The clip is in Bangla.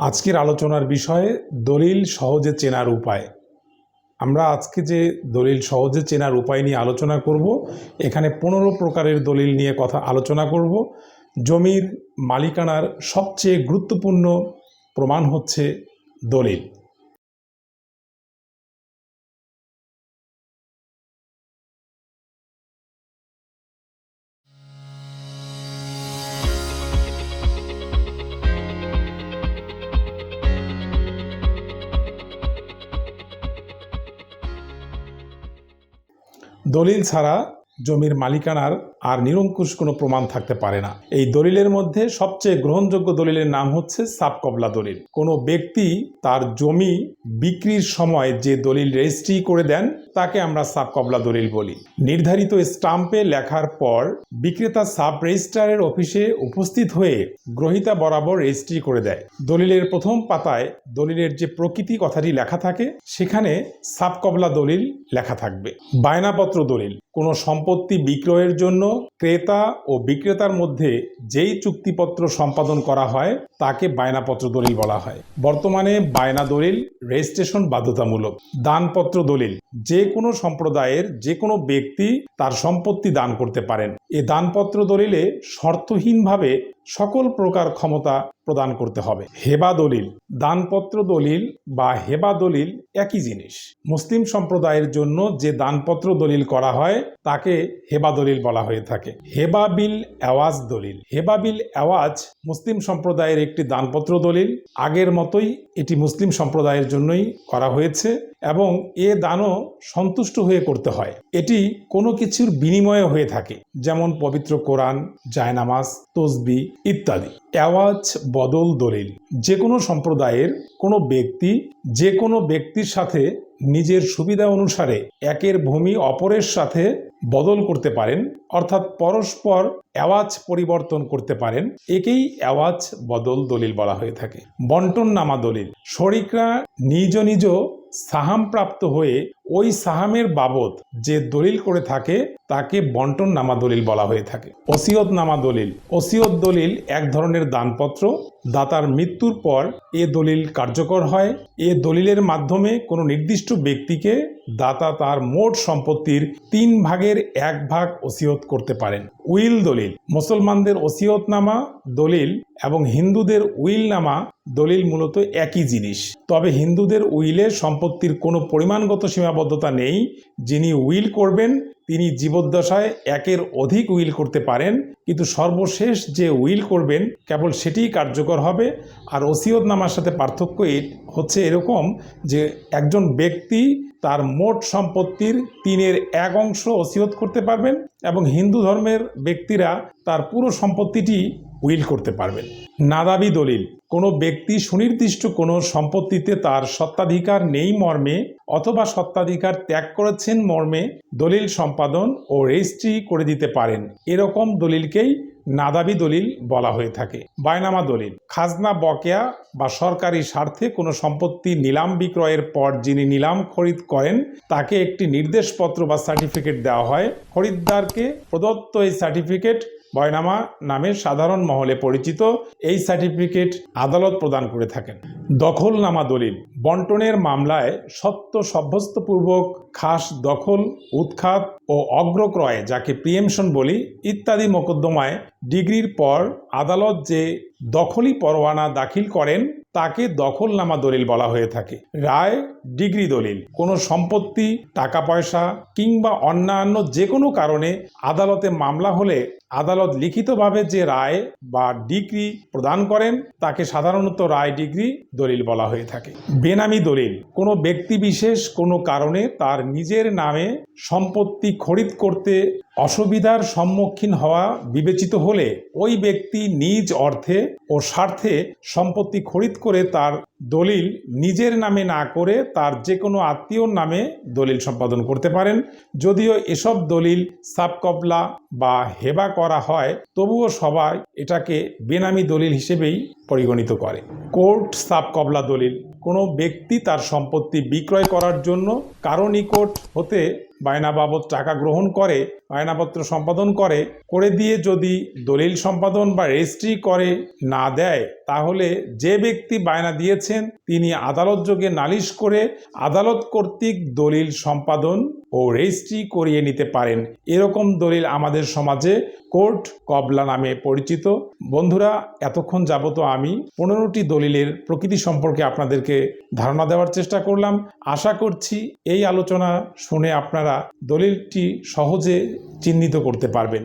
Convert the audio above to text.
আজকের আলোচনার বিষয়ে দলিল সহজে চেনার উপায়। আমরা আজকে যে দলিল সহজে চেনার উপায় নিয়ে আলোচনা করব, এখানে পনেরো প্রকারের দলিল নিয়ে কথা আলোচনা করব। জমির মালিকানার সবচেয়ে গুরুত্বপূর্ণ প্রমাণ হচ্ছে দলিল। দলিল ছাড়া জমির মালিকানার আর নিরঙ্কুশ কোনো প্রমাণ থাকতে পারে না। এই দলিলের মধ্যে সবচেয়ে গ্রহণযোগ্য দলিলের নাম হচ্ছে সাবকবলা দলিল। কোনো ব্যক্তি তার জমি বিক্রির সময় যে দলিল রেজিস্ট্রি করে দেন, তাকে আমরা সাবকবলা দলিল বলি। নির্ধারিত স্টাম্পে লেখার পর বিক্রেতা সাব রেজিস্ট্রারের অফিসে উপস্থিত হয়ে গ্রহিতা বরাবর রেজিস্ট্রি করে দেয়। দলিলের প্রথম পাতায় দলিলের যে প্রকৃতি কথাটি লেখা থাকে, সেখানে সাবকবলা দলিল লেখা থাকবে। বায়নাপত্র দলিল। কোনো সম্পত্তি বিক্রয়ের জন্য ক্রেতা ও বিক্রেতার মধ্যে যেই চুক্তিপত্র সম্পাদন করা হয়, তাকে বায়নাপত্র দলিল বলা হয়। বর্তমানে বায়না দলিল রেজিস্ট্রেশন বাধ্যতামূলক। দানপত্র দলিল। যে কোনো সম্প্রদায়ের যে কোনো ব্যক্তি তার সম্পত্তি দান করতে পারেন। এ দানপত্র দলিলে শর্তহীনভাবে সকল প্রকার ক্ষমতা প্রদান করতে হবে। হেবা দলিল, দানপত্র দলিল বা হেবা দলিল একই জিনিস। মুসলিম সম্প্রদায়ের জন্য যে দানপত্র দলিল করা হয়, তাকে হেবা দলিল বলা হয়ে থাকে। হেবা বিল আওয়াজ দলিল। হেবা বিল আওয়াজ মুসলিম সম্প্রদায়ের একটি দানপত্র দলিল। আগের মতোই এটি মুসলিম সম্প্রদায়ের জন্যই করা হয়েছে। এবং এ দানও সন্তুষ্ট হয়ে করতে হয়। এটি কোনো কিছুর বিনিময়ে হয়ে থাকে, যেমন পবিত্র কোরআন, জায়নামাজ, তসবি ইত্যাদি। অ্যাওয়াজ বদল, দলিল, যে কোনো সম্প্রদায়ের কোনো ব্যক্তি, যে কোনো ব্যক্তির সাথে নিজের সুবিধা অনুসারে একের ভূমি অপরের সাথে বদল করতে পারেন, অর্থাৎ পরস্পর অ্যাওয়াজ পরিবর্তন করতে পারেন, একেই অ্যাওয়াজ বদল, দলিল বলা হয়ে থাকে। বন্টন নামা দলিল, শরিকরা নিজ নিজ সাহাম প্রাপ্ত হয়ে ওই সাহামের বাবদ যে দলিল করে থাকে, তাকে বন্টন নামা দলিল বলা হয়ে থাকে। ওসিয়ত নামা দলিল। ওসিয়ত দলিল এক ধরনের দানপত্র। দাতার মৃত্যুর পর এ দলিল কার্যকর হয়। এ দলিলের মাধ্যমে কোনো নির্দিষ্ট ব্যক্তিকে দাতা তার মোট সম্পত্তির তিন ভাগের এক ভাগ ওসিয়ত করতে পারেন। উইল দলিল। মুসলমানদের ওসিয়তনামা দলিল এবং হিন্দুদের উইলনামা দলিল মূলত একই জিনিস। তবে হিন্দুদের উইলে সম্পত্তির কোনো পরিমাণগত সীমাবদ্ধতা নেই। যিনি উইল করবেন, তিনি জীবদ্দশায় একের অধিক উইল করতে পারেন। কিন্তু সর্বশেষ যে উইল করবেন, কেবল সেটিই কার্যকর হবে। আর ওসিয়তনামার সাথে পার্থক্য হচ্ছে এরকম যে, একজন ব্যক্তি তার মোট সম্পত্তির তিনের এক অংশ ওসিয়ত করতে পারবেন এবং হিন্দু ধর্মের ব্যক্তিরা তার পুরো সম্পত্তিটি উইল করতে পারবেন। নাদাবি দলিল। কোনো ব্যক্তি সুনির্দিষ্ট কোনো সম্পত্তিতে তার সত্ত্বাধিকার নেই মর্মে অথবা সত্ত্বাধিকার ত্যাগ করেছেন মর্মে দলিল সম্পাদন ও রেজিস্ট্রি করে দিতে পারেন। এরকম দলিলকেই নাদাবি দলিল বলা হয়ে থাকে। বায়নামা দলিল। খাজনা, বকেয়া বা সরকারি স্বার্থে কোনো সম্পত্তি নিলাম বিক্রয়ের পর যিনি নিলাম খরিদ করেন, তাকে একটি নির্দেশপত্র বা সার্টিফিকেট দেওয়া হয়। খরিদ্দারকে প্রদত্ত এই সার্টিফিকেট বয়নামা নামে সাধারণ মহলে পরিচিত এই সার্টিফিকেট আদালত প্রদান করে থাকেন। দখলনামা দলিল, বন্টনের মামলায় সত্য সাব্যস্তপূর্বক খাস দখল, উৎখাত ও অগ্রক্রয় যাকে প্রিয়েমশন বলি ইত্যাদি মোকদ্দমায় ডিগ্রির পর আদালত যে দখলি পরোয়ানা দাখিল করেন তাকে দখলনামা দলিল বলা হয়ে থাকে। রায় ডিগ্রি দলিল। কোনো সম্পত্তি টাকা পয়সা কিংবা অন্যান্য যে কোনো কারণে আদালতে মামলা হলে আদালত লিখিতভাবে যে রায় বা ডিগ্রি প্রদান করেন, তাকে সাধারণত রায় ডিগ্রি দলিল বলা হয়ে থাকে। বেনামি দলিল। কোনো ব্যক্তি বিশেষ কোনো কারণে তার নিজের নামে সম্পত্তি খরিদ করতে অসুবিধার সম্মুখীন হওয়া বিবেচিত হলে ওই ব্যক্তি নিজ অর্থে ও স্বার্থে সম্পত্তি খরিদ করে তার দলিল নিজের নামে না করে তার যে কোনো আত্মীয়র নামে দলিল সম্পাদন করতে পারেন। যদিও এসব দলিল সাবকবলা বা হেবা করা হয়, তবুও সবাই এটাকে বেনামি দলিল হিসেবেই পরিগণিত করে। কোর্ট সাবকবলা দলিল কোনো ব্যক্তি তার সম্পত্তি বিক্রয় করার জন্য কারও নিকট হতে বায়না বাবদ টাকা গ্রহণ করে, বায়নাপত্র সম্পাদন করে করে দিয়ে যদি দলিল সম্পাদন বা রেজিস্ট্রি করে না দেয়, তাহলে যে ব্যক্তি বায়না দিয়েছেন তিনি আদালত যোগে নালিশ করে আদালত কর্তৃক দলিল সম্পাদন ও রেজিস্ট্রি করিয়ে নিতে পারেন। এরকম দলিল আমাদের সমাজে কোর্ট কবলা নামে পরিচিত। বন্ধুরা, এতক্ষণ যাবত আমি পনেরোটি দলিলের প্রকৃতি সম্পর্কে আপনাদেরকে ধারণা দেওয়ার চেষ্টা করলাম। আশা করছি এই আলোচনা শুনে আপনারা দলিলটি সহজে চিহ্নিত করতে পারবেন।